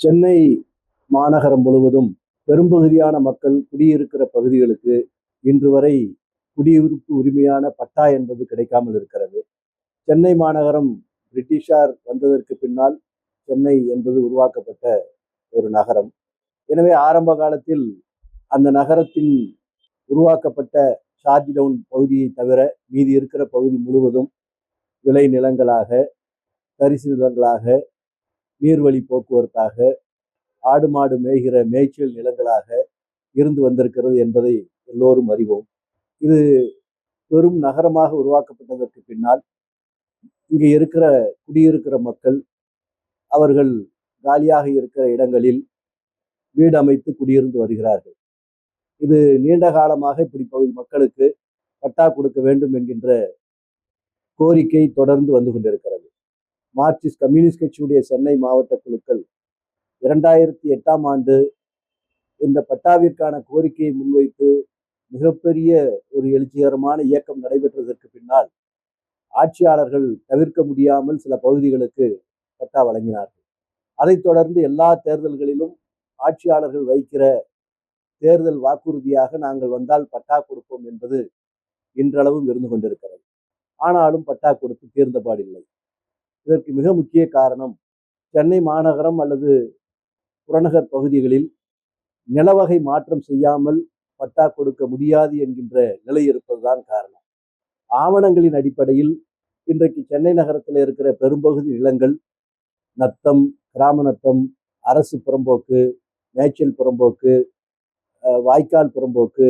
சென்னை மாநகரம் முழுவதும் பெரும்பகுதியான மக்கள் குடியிருக்கிற பகுதிகளுக்கு இன்று வரை குடியிருப்பு உரிமையான பட்டா என்பது கிடைக்காமல் இருக்கிறது. சென்னை மாநகரம் பிரிட்டிஷார் வந்ததற்கு பின்னால் சென்னை என்பது உருவாக்கப்பட்ட ஒரு நகரம். எனவே ஆரம்ப காலத்தில் அந்த நகரத்தின் உருவாக்கப்பட்ட சார்ஜ் டவுன் பகுதியை தவிர மீதி இருக்கிற பகுதி முழுவதும் விளை நிலங்களாக தரிசு நிலங்களாக நீர்வழி போக்குவரத்தாக ஆடு மாடு மேய்கிற மேய்ச்சல் நிலங்களாக இருந்து வந்திருக்கிறது என்பதை எல்லோரும் அறிவோம். இது பெரும் நகரமாக உருவாக்கப்பட்டதற்கு பின்னால் இங்கே இருக்கிற குடியிருக்கிற மக்கள் அவர்கள் காலியாக இருக்கிற இடங்களில் வீடு அமைத்து குடியிருந்து வருகிறார்கள். இது நீண்ட காலமாக இப்படி பகுதி மக்களுக்கு பட்டா கொடுக்க வேண்டும் என்கின்ற கோரிக்கை தொடர்ந்து வந்து கொண்டிருக்கிறது. மார்க்சிஸ்ட் கம்யூனிஸ்ட் கட்சியுடைய சென்னை மாவட்ட குழுக்கள் இரண்டாயிரத்தி எட்டாம் ஆண்டு இந்த பட்டாவிற்கான கோரிக்கையை முன்வைத்து மிகப்பெரிய ஒரு எழுச்சிகரமான இயக்கம் நடைபெற்றதற்கு பின்னால் ஆட்சியாளர்கள் தவிர்க்க முடியாமல் சில பகுதிகளுக்கு பட்டா வழங்கினார்கள். அதைத் தொடர்ந்து எல்லா தேர்தல்களிலும் ஆட்சியாளர்கள் வைக்கிற தேர்தல் வாக்குறுதியாக நாங்கள் வந்தால் பட்டா கொடுப்போம் என்பது இன்றளவும் இருந்து கொண்டிருக்கிறது ஆனாலும் பட்டா கொடுத்து தீர்ந்தபாடில்லை இதற்கு மிக முக்கிய காரணம் சென்னை மாநகரம் அல்லது புறநகர் பகுதிகளில் நிலவகை மாற்றம் செய்யாமல் பட்டா கொடுக்க முடியாது என்கின்ற நிலை இருப்பதுதான் காரணம். ஆவணங்களின் அடிப்படையில் இன்றைக்கு சென்னை நகரத்தில் இருக்கிற பெரும்பகுதி நிலங்கள் நத்தம் கிராம நத்தம் அரசு புறம்போக்கு மேய்ச்சல் புறம்போக்கு வாய்க்கால் புறம்போக்கு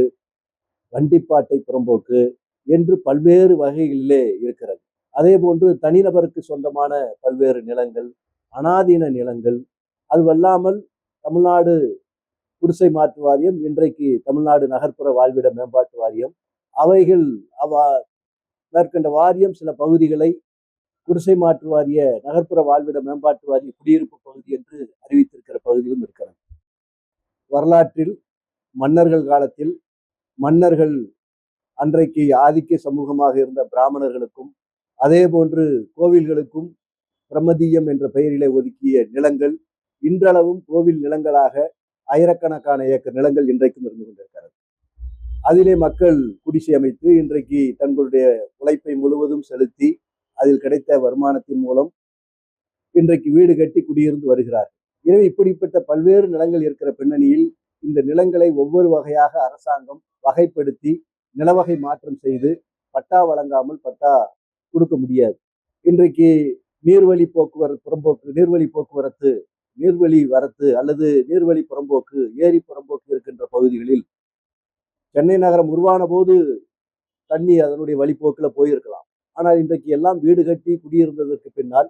வண்டிப்பாட்டை புறம்போக்கு என்று பல்வேறு வகைகளிலே இருக்கிறது. அதே போன்று தனிநபருக்கு சொந்தமான பல்வேறு நிலங்கள் அனாதீன நிலங்கள் அதுவல்லாமல் தமிழ்நாடு குடிசை மாற்று வாரியம் இன்றைக்கு தமிழ்நாடு நகர்ப்புற வாழ்விட மேம்பாட்டு வாரியம். அவைகள் அவ மேற்கண்ட வாரியம் சில பகுதிகளை குடிசை மாற்று வாரிய நகர்ப்புற வாழ்விட மேம்பாட்டு வாரிய குடியிருப்பு பகுதி என்று அறிவித்திருக்கிற பகுதியிலும் இருக்கிறது. வரலாற்றில் மன்னர்கள் காலத்தில் மன்னர்கள் அன்றைக்கு ஆதிக்க சமூகமாக இருந்த பிராமணர்களுக்கும் அதே போன்று கோவில்களுக்கும் பிரமதீயம் என்ற பெயரிலே ஒதுக்கிய நிலங்கள் இன்றளவும் கோவில் நிலங்களாக ஆயிரக்கணக்கான ஏக்கர் நிலங்கள் இன்றைக்கும் இருந்து கொண்டிருக்கிறது. அதிலே மக்கள் குடிசை அமைத்து இன்றைக்கு தங்களுடைய உழைப்பை முழுவதும் செலுத்தி அதில் கிடைத்த வருமானத்தின் மூலம் இன்றைக்கு வீடு கட்டி குடியிருந்து வருகிறார் எனவே இப்படிப்பட்ட பல்வேறு நிலங்கள் இருக்கிற பின்னணியில் இந்த நிலங்களை ஒவ்வொரு வகையாக அரசாங்கம் வகைப்படுத்தி நிலவகை மாற்றம் செய்து பட்டா வழங்காமல் பட்டா கொடுக்க முடியாது. இன்றைக்கு நீர்வழி போக்குவரத்து புறம்போக்கு நீர்வழி போக்குவரத்து நீர்வழி வரத்து அல்லது நீர்வழி புறம்போக்கு ஏரி புறம்போக்கு இருக்கின்ற பகுதிகளில் சென்னை நகரம் உருவான போது தண்ணி அதனுடைய வழிப்போக்கில் போயிருக்கலாம். ஆனால் இன்றைக்கு எல்லாம் வீடு கட்டி குடியிருந்ததற்கு பின்னால்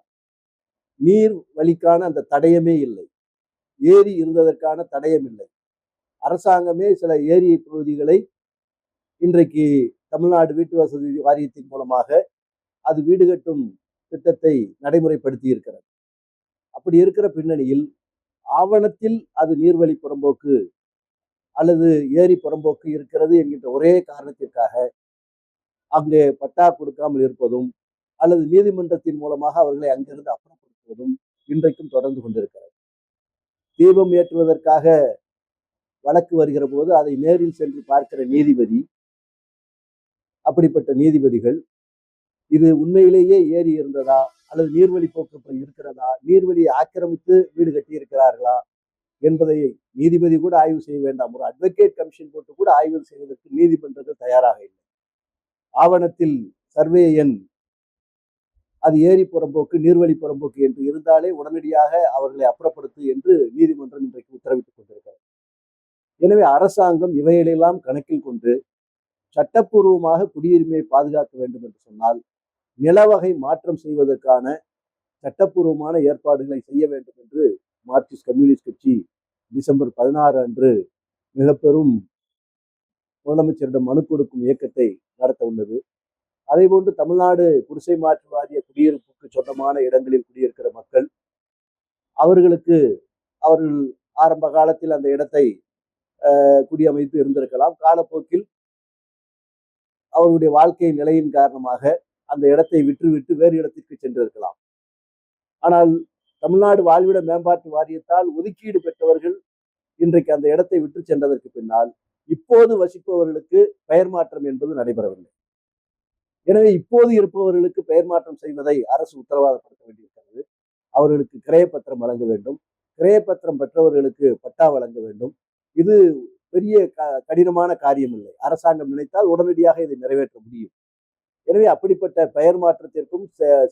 நீர் வழிக்கான அந்த தடயமே இல்லை. ஏரி இருந்ததற்கான தடயம் இல்லை. அரசாங்கமே சில ஏரி பகுதிகளை இன்றைக்கு தமிழ்நாடு வீட்டு வசதி வாரியத்தின் மூலமாக அது வீடு கட்டும் திட்டத்தை நடைமுறைப்படுத்தி இருக்கிறது அப்படி இருக்கிற பின்னணியில் ஆவணத்தில் அது நீர்வழி புறம்போக்கு அல்லது ஏரி புறம்போக்கு இருக்கிறது என்கின்ற ஒரே காரணத்திற்காக அங்கே பட்டா கொடுக்காமல் இருப்பதும் அல்லது நீதிமன்றத்தின் மூலமாக அவர்களை அங்கிருந்து அப்புறப்படுத்துவதும் இன்றைக்கும் தொடர்ந்து கொண்டிருக்கிறது. தீபம் ஏற்றுவதற்காக வழக்கு வருகிற போது அதை நேரில் சென்று பார்க்கிற நீதிபதி அப்படிப்பட்ட நீதிபதிகள் இது உண்மையிலேயே ஏரி இருந்ததா? அல்லது நீர்வழி போக்கு இருக்கிறதா? நீர்வழியை ஆக்கிரமித்து வீடு கட்டி இருக்கிறார்களா என்பதை நீதிபதி கூட ஆய்வு செய்ய வேண்டாம். ஒரு அட்வொகேட் கமிஷன் போட்டு கூட ஆய்வு செய்வதற்கு நீதிமன்றங்கள் தயாராக இல்லை. ஆவணத்தில் சர்வே எண் அது ஏரி புறம்போக்கு நீர்வழி புறம்போக்கு என்று இருந்தாலே உடனடியாக அவர்களை அப்புறப்படுத்து என்று நீதிமன்றம் இன்றைக்கு உத்தரவிட்டுக் கொண்டிருக்கிறது. எனவே அரசாங்கம் இவைகளெல்லாம் கணக்கில் கொண்டு சட்டப்பூர்வமாக குடியுரிமையை பாதுகாக்க வேண்டும் என்று சொன்னால் நிலவகை மாற்றம் செய்வதற்கான சட்டப்பூர்வமான ஏற்பாடுகளை செய்ய வேண்டும் என்று மார்க்சிஸ்ட் கம்யூனிஸ்ட் கட்சி டிசம்பர் பதினாறு அன்று மிக பெரும் முதலமைச்சரிடம் மனு கொடுக்கும் இயக்கத்தை நடத்த உள்ளது. அதே போன்று தமிழ்நாடு குடிசை மாற்று வாரிய குடியிருப்புக்கு சொந்தமான இடங்களில் குடியிருக்கிற மக்கள் அவர்களுக்கு அவர்கள் ஆரம்ப காலத்தில் அந்த இடத்தை குடியமைத்து இருந்திருக்கலாம். காலப்போக்கில் அவருடைய வாழ்க்கை நிலையின் காரணமாக அந்த இடத்தை விற்றுவிட்டு வேறு இடத்திற்கு சென்றிருக்கலாம். ஆனால் தமிழ்நாடு வாழ்விட மேம்பாட்டு வாரியத்தால் ஒதுக்கீடு பெற்றவர்கள் இன்றைக்கு அந்த இடத்தை விற்று சென்றதற்கு பின்னால் இப்போது வசிப்பவர்களுக்கு பெயர் மாற்றம் என்பது நடைபெறவில்லை. எனவே இப்போது இருப்பவர்களுக்கு பெயர் மாற்றம் செய்வதை அரசு உத்தரவாதப்படுத்த வேண்டியிருக்கிறது. அவர்களுக்கு கிரயப்பத்திரம் வழங்க வேண்டும். கிரயப்பத்திரம் பெற்றவர்களுக்கு பட்டா வழங்க வேண்டும். இது பெரிய க- கடினமான காரியம் இல்லை அரசாங்கம் நினைத்தால் உடனடியாக இதை நிறைவேற்ற முடியும். எனவே அப்படிப்பட்ட பெயர் மாற்றத்திற்கும் ச-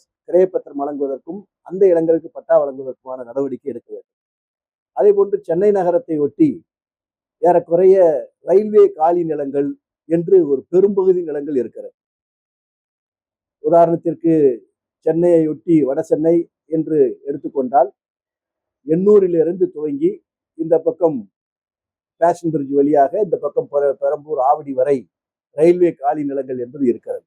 வழங்குவதற்கும் அந்த இடங்களுக்கு பட்டா வழங்குவதற்குமான நடவடிக்கை எடுக்க வேண்டும். அதே போன்று சென்னை நகரத்தை ஒட்டி ஏறக்குறைய ரயில்வே காலி நிலங்கள் என்று ஒரு பெரும்பகுதி நிலங்கள் இருக்கிறது. உதாரணத்திற்கு சென்னையை ஒட்டி வட சென்னை என்று எடுத்துக்கொண்டால் எண்ணூரிலிருந்து துவங்கி இந்த பக்கம் பேஷன் பிரிட்ஜ் வழியாக இந்த பக்கம் பெரம்பூர் ஆவடி வரை ரயில்வே காலி நிலங்கள் என்பது இருக்கிறது.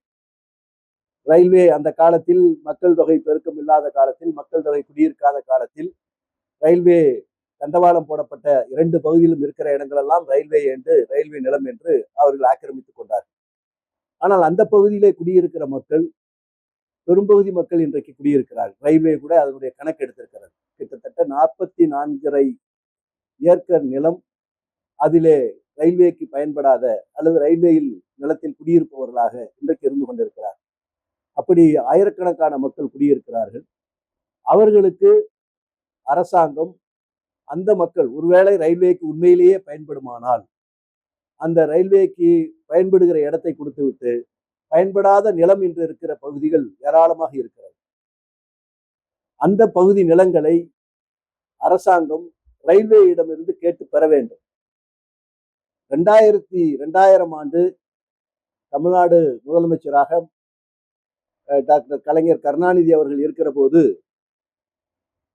ரயில்வே அந்த காலத்தில் மக்கள் தொகை பெருக்கம் இல்லாத காலத்தில் மக்கள் தொகை குடியிருக்காத காலத்தில் ரயில்வே தண்டவாளம் போடப்பட்ட இரண்டு பகுதியிலும் இருக்கிற இடங்களெல்லாம் ரயில்வே என்று ரயில்வே நிலம் என்று அவர்கள் ஆக்கிரமித்துக் கொண்டார்கள். ஆனால் அந்த பகுதியிலே குடியிருக்கிற மக்கள் பெரும்பகுதி மக்கள் இன்றைக்கு குடியிருக்கிறார்கள். ரயில்வே கூட அதனுடைய கணக்கு எடுத்திருக்கிறது. கிட்டத்தட்ட நாற்பத்தி நான்கரை ஏக்கர் நிலம் அதிலே ரயில்வேக்கு பயன்படாத அல்லது ரயில்வேயில் நிலத்தில் குடியிருப்பவர்களாக இன்றைக்கு இருந்து கொண்டிருக்கிறார் அப்படி ஆயிரக்கணக்கான மக்கள் குடியிருக்கிறார்கள். அவர்களுக்கு அரசாங்கம் அந்த மக்கள் ஒருவேளை ரயில்வேக்கு உண்மையிலேயே பயன்படுமானால் அந்த ரயில்வேக்கு பயன்படுகிற இடத்தை கொடுத்துவிட்டு பயன்படாத நிலம் என்று இருக்கிற பகுதிகள் ஏராளமாக இருக்கிறது. அந்த பகுதி நிலங்களை அரசாங்கம் ரயில்வேயிடமிருந்து கேட்டு பெற வேண்டும். ரெண்டாயிரத்தி ரெண்டாயிரம் ஆண்டு தமிழ்நாடு முதலமைச்சராக டாக்டர் கலைஞர் கருணாநிதி அவர்கள் இருக்கிற போது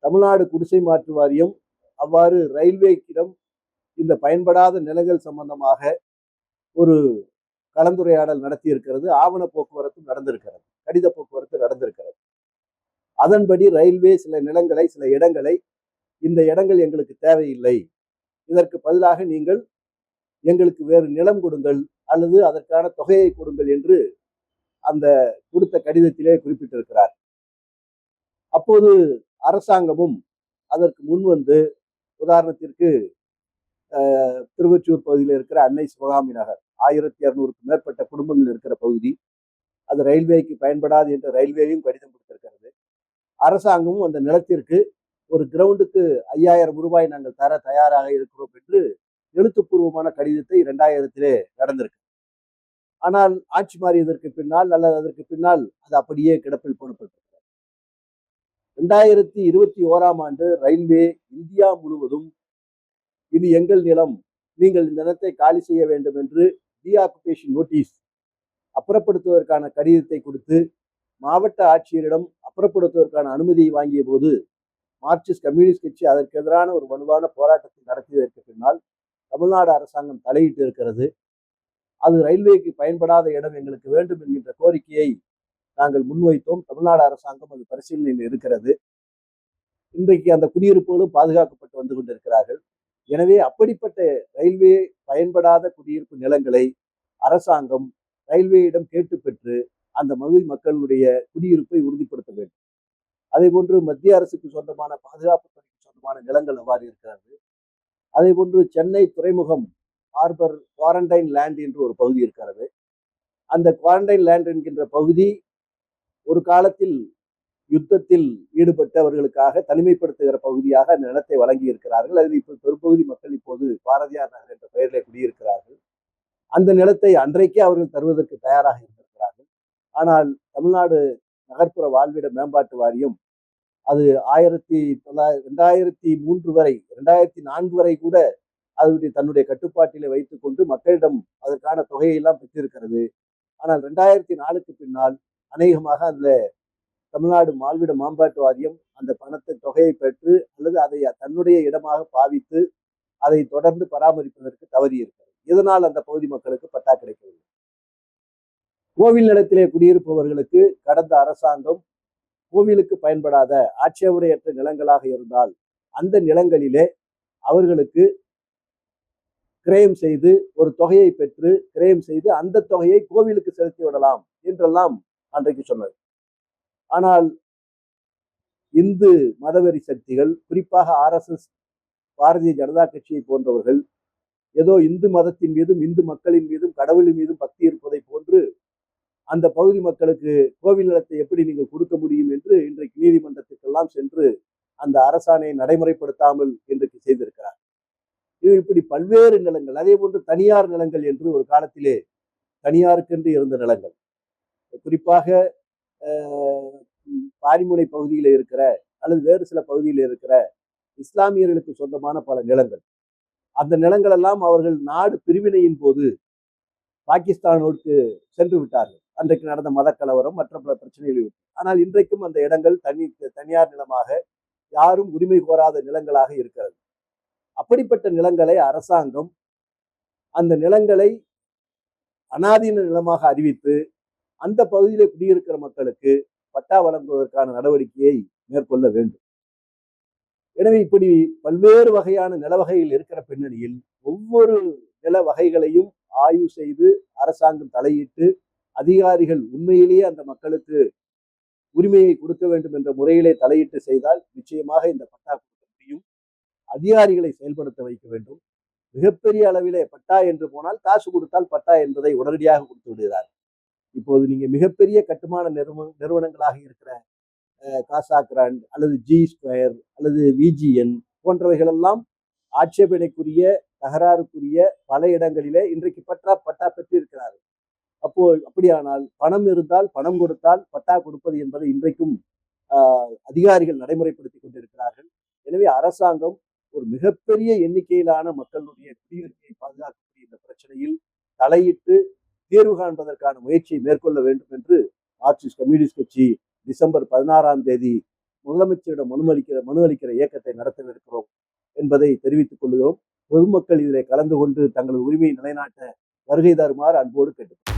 தமிழ்நாடு குடிசை மாற்று வாரியம் அவ்வாறு ரயில்வேக்கிடம் இந்த பயன்படாத நிலங்கள் சம்பந்தமாக ஒரு கலந்துரையாடல் நடத்தியிருக்கிறது. ஆவண போக்குவரத்து நடந்திருக்கிறது. கடித போக்குவரத்து நடந்திருக்கிறது. அதன்படி ரயில்வே சில நிலங்களை சில இடங்களை இந்த இடங்கள் எங்களுக்கு தேவையில்லை. இதற்கு பதிலாக நீங்கள் எங்களுக்கு வேறு நிலம் கொடுங்கள் அல்லது அதற்கான தொகையை கொடுங்கள் என்று அந்த கொடுத்த கடிதத்திலே குறிப்பிட்டிருக்கிறார். அப்போது அரசாங்கமும் அதற்கு முன் வந்து உதாரணத்திற்கு திருவச்சூர் பகுதியில் இருக்கிற அன்னை சிவகாமி நகர் ஆயிரத்தி இரநூறுக்கு மேற்பட்ட குடும்பங்கள் இருக்கிற பகுதி அது ரயில்வேக்கு பயன்படாது என்று ரயில்வேயும் கடிதம் கொடுத்திருக்கிறது. அரசாங்கமும் அந்த நிலத்திற்கு ஒரு கிரவுண்டுக்கு ஐயாயிரம் ரூபாய் நாங்கள் தர தயாராக இருக்கிறோம் என்று எழுத்துப்பூர்வமான கடிதத்தை இரண்டாயிரத்திலே நடந்திருக்கு. ஆனால் ஆட்சி மாறியதற்கு பின்னால் அல்லது அதற்கு பின்னால் அது அப்படியே கிடப்பில் போடப்பட்டிருக்கிறது. ரெண்டாயிரத்தி இருபத்தி ஓராம் ஆண்டு ரயில்வே இந்தியா முழுவதும் இது எங்கள் நிலம் நீங்கள் இந்த நிலத்தை காலி செய்ய வேண்டும் என்று டீஆக்குபேஷன் நோட்டீஸ் அப்புறப்படுத்துவதற்கான கடிதத்தை கொடுத்து மாவட்ட ஆட்சியரிடம் அப்புறப்படுத்துவதற்கான அனுமதியை வாங்கிய போது மார்க்சிஸ்ட் கம்யூனிஸ்ட் கட்சி அதற்கு எதிரான ஒரு வலுவான போராட்டத்தை நடத்தியதற்கு பின்னால் தமிழ்நாடு அரசாங்கம் தலையிட்டு இருக்கிறது அது ரயில்வேக்கு பயன்படாத இடம் எங்களுக்கு வேண்டும் என்கின்ற கோரிக்கையை நாங்கள் முன்வைத்தோம். தமிழ்நாடு அரசாங்கம் அது பரிசீலனையில் இருக்கிறது. இன்றைக்கு அந்த குடியிருப்புகளும் பாதுகாக்கப்பட்டு வந்து கொண்டிருக்கிறார்கள். எனவே அப்படிப்பட்ட ரயில்வே பயன்படாத குடியிருப்பு நிலங்களை அரசாங்கம் ரயில்வேயிடம் கேட்டு பெற்று அந்த மகிழ் மக்களுடைய குடியிருப்பை உறுதிப்படுத்த வேண்டும். அதே போன்று மத்திய அரசுக்கு சொந்தமான பாதுகாப்பு துறைக்கு சொந்தமான நிலங்கள் அவ்வாறு இருக்கிறது. அதே போன்று சென்னை துறைமுகம் ஹார்பர் குவாரண்டைன் லேண்ட் என்று ஒரு பகுதி இருக்கிறது. அந்த குவாரண்டைன் லேண்ட் என்கின்ற பகுதி ஒரு காலத்தில் யுத்தத்தில் ஈடுபட்டவர்களுக்காக தனிமைப்படுத்துகிற பகுதியாக அந்த நிலத்தை வழங்கி இருக்கிறார்கள். அதில் இப்போ பெரும்பகுதி மக்கள் இப்போது பாரதியார் நகர் என்ற பெயரிலே குடியிருக்கிறார்கள். அந்த நிலத்தை அன்றைக்கே அவர்கள் தருவதற்கு தயாராக இருந்திருக்கிறார்கள். ஆனால் தமிழ்நாடு நகர்ப்புற வாழ்விட மேம்பாட்டு வாரியம் அது ஆயிரத்தி தொள்ளாயிரத்தி ரெண்டாயிரத்தி மூன்று வரை ரெண்டாயிரத்தி நான்கு வரை கூட அதனுடைய தன்னுடைய கட்டுப்பாட்டிலே வைத்துக்கொண்டு மக்களிடம் அதற்கான தொகையெல்லாம் பெற்றிருக்கிறது. ஆனால் ரெண்டாயிரத்தி நாலுக்கு பின்னால் அநேகமாக அதுல தமிழ்நாடு மால்விட மாம்பாட்டு வாரியம் அந்த பணத்தை தொகையை பெற்று அல்லது அதை தன்னுடைய இடமாக பாவித்து அதை தொடர்ந்து பராமரிப்பதற்கு தவறியிருக்கிறது. இதனால் அந்த பகுதி மக்களுக்கு பட்டா கிடைக்கவில்லை. கோவில் நிலத்திலே குடியிருப்பவர்களுக்கு கடந்த அரசாங்கம் கோவிலுக்கு பயன்படாத ஆட்சேபனையற்ற நிலங்களாக இருந்தால் அந்த நிலங்களிலே அவர்களுக்கு கிரயம் செய்து ஒரு தொகையை பெற்று கிரயம் செய்து அந்த தொகையை கோவிலுக்கு செலுத்தி விடலாம் என்றெல்லாம் அன்றைக்கு சொன்னது. ஆனால் இந்து மதவெறி சக்திகள் குறிப்பாக ஆர்எஸ்எஸ் பாரதிய ஜனதா கட்சியை போன்றவர்கள் ஏதோ இந்து மதத்தின் மீதும் இந்து மக்களின் மீதும் கடவுளின் மீதும் பக்தி இருப்பதை போன்று அந்த பகுதி மக்களுக்கு கோவில் நிலத்தை எப்படி நீங்கள் கொடுக்க முடியும் என்று இன்றைக்கு நீதிமன்றத்துக்கெல்லாம் சென்று அந்த அரசாணையை நடைமுறைப்படுத்தாமல் இன்றைக்கு செய்திருக்கிறார் இது இப்படி பல்வேறு நிலங்கள் அதே போன்று தனியார் நிலங்கள் என்று ஒரு காலத்திலே தனியாருக்கென்று இருந்த நிலங்கள். குறிப்பாக பாரிமுனை பகுதியில் இருக்கிற அல்லது வேறு சில பகுதியில் இருக்கிற இஸ்லாமியர்களுக்கு சொந்தமான பல நிலங்கள். அந்த நிலங்கள் எல்லாம் அவர்கள் நாடு பிரிவினையின் போது பாகிஸ்தானோடு சென்று விட்டார்கள். அன்றைக்கு நடந்த மத கலவரம் மற்ற பல பிரச்சனைகளை ஆனால் இன்றைக்கும் அந்த இடங்கள் தனி தனியார் நிலமாக யாரும் உரிமை கோராத நிலங்களாக இருக்கிறது. அப்படிப்பட்ட நிலங்களை அரசாங்கம் அந்த நிலங்களை அனாதீன நிலமாக அறிவித்து அந்த பகுதியிலே குடியிருக்கிற மக்களுக்கு பட்டா வழங்குவதற்கான நடவடிக்கையை மேற்கொள்ள வேண்டும். எனவே இப்படி பல்வேறு வகையான நில வகைகள் இருக்கிற பின்னணியில் ஒவ்வொரு நில வகைகளையும் ஆய்வு செய்து அரசாங்கம் தலையிட்டு அதிகாரிகள் உண்மையிலேயே அந்த மக்களுக்கு உரிமையை கொடுக்க வேண்டும் என்ற முறையிலே தலையிட்டு செய்தால் நிச்சயமாக இந்த பட்டா அதிகாரிகளை செயல்படுத்த வைக்க வேண்டும். மிகப்பெரிய அளவிலே பட்டா என்று போனால் காசு கொடுத்தால் பட்டா என்பதை உடனடியாக கொடுத்து விடுகிறார். இப்போது நீங்க மிகப்பெரிய கட்டுமான நிறுவன நிறுவனங்களாக இருக்கிற காசா கிராண்ட் அல்லது ஜி ஸ்கொயர் அல்லது விஜிஎன் போன்றவைகளெல்லாம் ஆட்சேபனைக்குரிய தகராறுக்குரிய பல இடங்களிலே இன்றைக்கு பட்டா பட்டா பெற்று இருக்கிறார்கள் அப்போ அப்படியானால் பணம் இருந்தால் பணம் கொடுத்தால் பட்டா கொடுப்பது என்பதை இன்றைக்கும் அதிகாரிகள் நடைமுறைப்படுத்தி கொண்டிருக்கிறார்கள். எனவே அரசாங்கம் ஒரு மிகப்பெரிய எண்ணிக்கையிலான மக்களுடைய குடியுரிமையை பாதுகாக்கக்கூடிய இந்த பிரச்சனையில் தலையிட்டு தீர்வு காண்பதற்கான முயற்சியை மேற்கொள்ள வேண்டும் என்று மார்க்சிஸ்ட் கம்யூனிஸ்ட் கட்சி டிசம்பர் பதினாறாம் தேதி முதலமைச்சரிடம் மனு அளிக்கிற மனு அளிக்கிற இயக்கத்தை நடத்தவிருக்கிறோம் என்பதை தெரிவித்துக் கொள்கிறோம். பொதுமக்கள் இதில் கலந்து கொண்டு தங்களது உரிமையை நிலைநாட்ட வருகை தருமாறு அன்போடு கேட்டுக்கொள்கிறோம்.